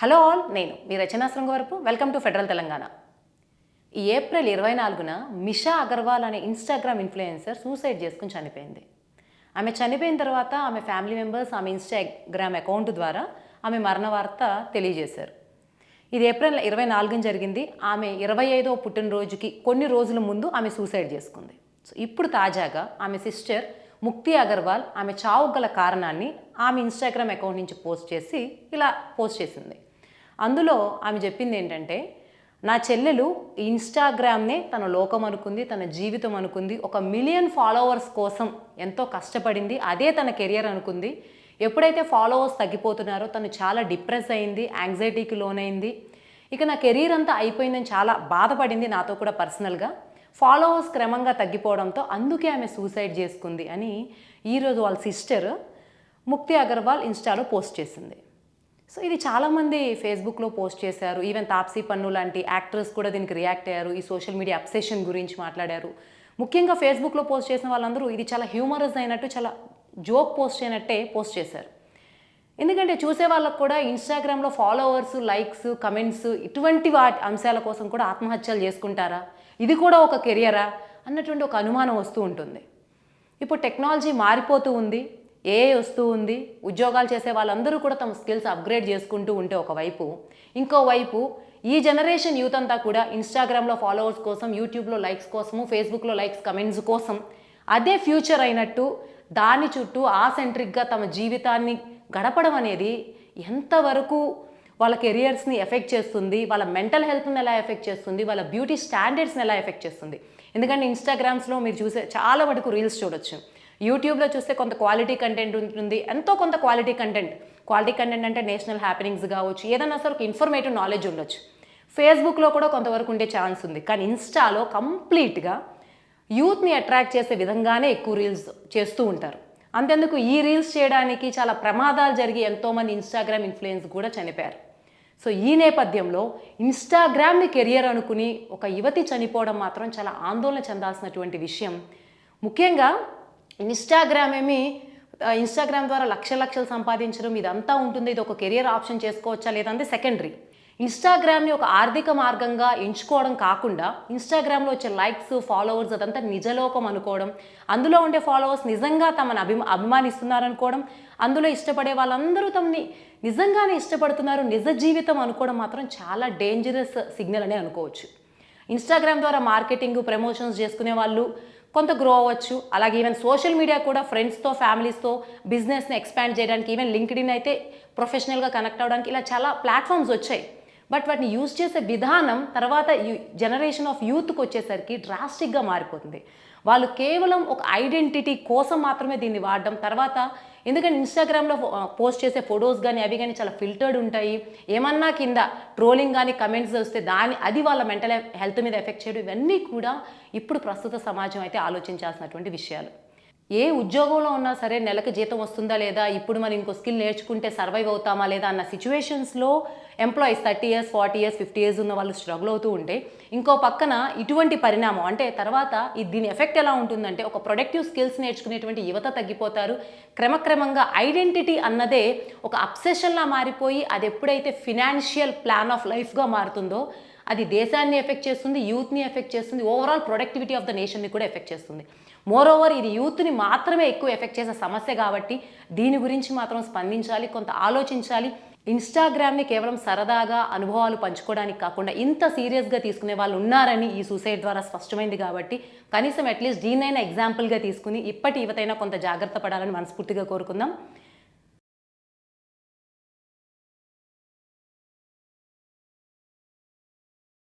Hello all నేను మీ Rachana Srungavarapu. Welcome to federal Telangana. ఈ April ఇరవై నాలుగున మిషా అగర్వాల్ అనే ఇన్స్టాగ్రామ్ ఇన్ఫ్లుయెన్సర్ సూసైడ్ చేసుకుని చనిపోయింది. ఆమె చనిపోయిన తర్వాత ఆమె ఫ్యామిలీ మెంబర్స్ ఆమె ఇన్స్టాగ్రామ్ అకౌంట్ ద్వారా ఆమె మరణ వార్త తెలియజేశారు. ఇది ఏప్రిల్ ఇరవై నాలుగున జరిగింది. ఆమె ఇరవై ఐదో పుట్టినరోజుకి కొన్ని రోజుల ముందు ఆమె సూసైడ్ చేసుకుంది. సో ఇప్పుడు తాజాగా ఆమె సిస్టర్ ముక్తి అగర్వాల్ ఆమె చావు గల కారణాన్ని ఆమె ఇన్స్టాగ్రామ్ అకౌంట్ నుంచి పోస్ట్ చేసి ఇలా పోస్ట్ చేసింది. అందులో ఆమె చెప్పింది ఏంటంటే నా చెల్లెలు ఇన్స్టాగ్రామ్నే తన లోకం అనుకుంది తన జీవితం అనుకుంది ఒక మిలియన్ ఫాలోవర్స్ కోసం ఎంతో కష్టపడింది అదే తన కెరియర్ అనుకుంది. ఎప్పుడైతే ఫాలోవర్స్ తగ్గిపోతున్నారో తను చాలా డిప్రెస్ అయింది యాంగ్జైటీకి లోనైంది. ఇక నా కెరీర్ అంతా అయిపోయిందని చాలా బాధపడింది నాతో కూడా పర్సనల్గా. ఫాలోవర్స్ క్రమంగా తగ్గిపోవడంతో అందుకే ఆమె సూసైడ్ చేసుకుంది అని ఈరోజు వాళ్ళ సిస్టర్ ముక్తి అగర్వాల్ ఇన్స్టాలో పోస్ట్ చేసింది. సో ఇది చాలామంది ఫేస్బుక్లో పోస్ట్ చేశారు. ఈవెన్ తాప్సీ పన్ను లాంటి యాక్టర్స్ కూడా దీనికి రియాక్ట్ అయ్యారు. ఈ సోషల్ మీడియా అప్సెషన్ గురించి మాట్లాడారు. ముఖ్యంగా ఫేస్బుక్లో పోస్ట్ చేసిన వాళ్ళందరూ ఇది చాలా హ్యూమరస్ అయినట్టు చాలా జోక్ పోస్ట్ అయినట్టే పోస్ట్ చేశారు. ఎందుకంటే చూసే వాళ్ళకు కూడా ఇన్స్టాగ్రామ్లో ఫాలోవర్స్ లైక్స్ కమెంట్స్ ఇటువంటి వాటి అంశాల కోసం కూడా ఆత్మహత్యలు చేసుకుంటారా? ఇది కూడా ఒక కెరియరా అన్నటువంటి ఒక అనుమానం వస్తూ ఉంటుంది. ఇప్పుడు టెక్నాలజీ మారిపోతూ ఉంది. ఏ వస్తూ ఉంది? ఉద్యోగాలు చేసే వాళ్ళందరూ కూడా తమ స్కిల్స్ అప్గ్రేడ్ చేసుకుంటూ ఉంటే ఒకవైపు. ఇంకోవైపు ఈ జనరేషన్ యూత్ అంతా కూడా ఇన్స్టాగ్రామ్లో ఫాలోవర్స్ కోసం యూట్యూబ్లో లైక్స్ కోసము ఫేస్బుక్లో లైక్స్ కమెంట్స్ కోసం అదే ఫ్యూచర్ అయినట్టు దాని చుట్టూ ఆ సెంట్రిక్గా తమ జీవితాన్ని గడపడం అనేది ఎంతవరకు వాళ్ళ కెరియర్స్ని ఎఫెక్ట్ చేస్తుంది వాళ్ళ మెంటల్ హెల్త్ని ఎలా ఎఫెక్ట్ చేస్తుంది వాళ్ళ బ్యూటీ స్టాండర్డ్స్ని ఎలా ఎఫెక్ట్ చేస్తుంది. ఎందుకంటే ఇన్స్టాగ్రామ్స్లో మీరు చూసే చాలా వరకు రీల్స్ చూడొచ్చు. యూట్యూబ్లో చూస్తే కొంత క్వాలిటీ కంటెంట్ ఉంటుంది ఎంతో కొంత క్వాలిటీ కంటెంట్. క్వాలిటీ కంటెంట్ అంటే నేషనల్ హ్యాపెనింగ్స్ కావచ్చు ఏదైనా సరే ఒక ఇన్ఫర్మేటివ్ నాలెడ్జ్ ఉండొచ్చు. ఫేస్బుక్లో కూడా కొంతవరకు ఉండే ఛాన్స్ ఉంది. కానీ ఇన్స్టాలో కంప్లీట్గా యూత్ని అట్రాక్ట్ చేసే విధంగానే ఎక్కువ రీల్స్ చేస్తూ ఉంటారు. అంతెందుకు ఈ రీల్స్ చేయడానికి చాలా ప్రమాదాలు జరిగి ఎంతోమంది ఇన్స్టాగ్రామ్ ఇన్ఫ్లుయెన్స్ కూడా చనిపోయారు. సో ఈ నేపథ్యంలో ఇన్స్టాగ్రామ్ని కెరియర్ అనుకుని ఒక యువతి చనిపోవడం మాత్రం చాలా ఆందోళన చెందాల్సినటువంటి విషయం. ముఖ్యంగా ఇన్స్టాగ్రామ్ ఏమి ఇన్స్టాగ్రామ్ ద్వారా లక్ష లక్షలు సంపాదించడం ఇదంతా ఉంటుంది. ఇది ఒక కెరియర్ ఆప్షన్ చేసుకోవచ్చా లేదంటే సెకండరీ. ఇన్స్టాగ్రామ్ని ఒక ఆర్థిక మార్గంగా ఎంచుకోవడం కాకుండా ఇన్స్టాగ్రామ్లో వచ్చే లైక్స్ ఫాలోవర్స్ అదంతా నిజలోకం అనుకోవడం అందులో ఉండే ఫాలోవర్స్ నిజంగా తమను అభిమా అభిమానిస్తున్నారనుకోవడం అందులో ఇష్టపడే వాళ్ళందరూ తమని నిజంగానే ఇష్టపడుతున్నారు నిజ జీవితం అనుకోవడం మాత్రం చాలా డేంజరస్ సిగ్నల్ అనే అనుకోవచ్చు. ఇన్స్టాగ్రామ్ ద్వారా మార్కెటింగ్ ప్రమోషన్స్ చేసుకునే వాళ్ళు కొంత గ్రో అవ్వచ్చు. అలాగే ఈవెన్ సోషల్ మీడియా కూడా ఫ్రెండ్స్తో ఫ్యామిలీస్తో బిజినెస్ని ఎక్స్పాండ్ చేయడానికి ఈవెన్ లింక్డ్ ఇన్ అయితే ప్రొఫెషనల్గా కనెక్ట్ అవ్వడానికి ఇలా చాలా ప్లాట్ఫామ్స్ వచ్చాయి. బట్ వాటిని యూజ్ చేసే విధానం తర్వాత జనరేషన్ ఆఫ్ యూత్కి వచ్చేసరికి డ్రాస్టిక్గా మారిపోతుంది. వాళ్ళు కేవలం ఒక ఐడెంటిటీ కోసం మాత్రమే దీన్ని వాడడం తర్వాత ఎందుకంటే ఇన్స్టాగ్రామ్లో పోస్ట్ చేసే ఫొటోస్ కానీ అవి కానీ చాలా ఫిల్టర్డ్ ఉంటాయి. ఏమన్నా కింద ట్రోలింగ్ కానీ కమెంట్స్ వస్తే దాని అది వాళ్ళ మెంటల్ హెల్త్ మీద ఎఫెక్ట్ చేయడం ఇవన్నీ కూడా ఇప్పుడు ప్రస్తుత సమాజం అయితే ఆలోచించాల్సినటువంటి విషయాలు. ఏ ఉద్యోగంలో ఉన్నా సరే నెలకు జీతం వస్తుందా లేదా? ఇప్పుడు మనం ఇంకో స్కిల్ నేర్చుకుంటే సర్వైవ్ అవుతామా లేదా అన్న సిచ్యువేషన్స్లో employees thirty years forty years fifty years ఉన్న వాళ్ళు స్ట్రగుల్ అవుతూ ఉంటే ఇంకో పక్కన ఇటువంటి పరిణామం అంటే తర్వాత దీని ఎఫెక్ట్ ఎలా ఉంటుందంటే ఒక ప్రొడక్టివ్ స్కిల్స్ నేర్చుకునేటువంటి యువత తగ్గిపోతారు. క్రమక్రమంగా ఐడెంటిటీ అన్నదే ఒక అబ్సెషన్లా మారిపోయి అది ఎప్పుడైతే ఫినాన్షియల్ ప్లాన్ ఆఫ్ లైఫ్గా మారుతుందో అది దేశాన్ని ఎఫెక్ట్ చేస్తుంది యూత్ని ఎఫెక్ట్ చేస్తుంది ఓవరాల్ ప్రొడక్టివిటీ ఆఫ్ ద నేషన్ని కూడా ఎఫెక్ట్ చేస్తుంది. మోరోవర్ ఇది యూత్ని మాత్రమే ఎక్కువ ఎఫెక్ట్ చేసే సమస్య కాబట్టి దీని గురించి మాత్రం స్పందించాలి కొంత ఆలోచించాలి. ఇన్స్టాగ్రామ్ని కేవలం సరదాగా అనుభవాలు పంచుకోవడానికి కాకుండా ఇంత సీరియస్గా తీసుకునే వాళ్ళు ఉన్నారని ఈ సూసైడ్ ద్వారా స్పష్టమైంది కాబట్టి కనీసం అట్లీస్ట్ దీనైనా ఎగ్జాంపుల్గా తీసుకుని ఇప్పటి యువతైనా కొంత జాగ్రత్త పడాలని మనస్ఫూర్తిగా కోరుకుందాం.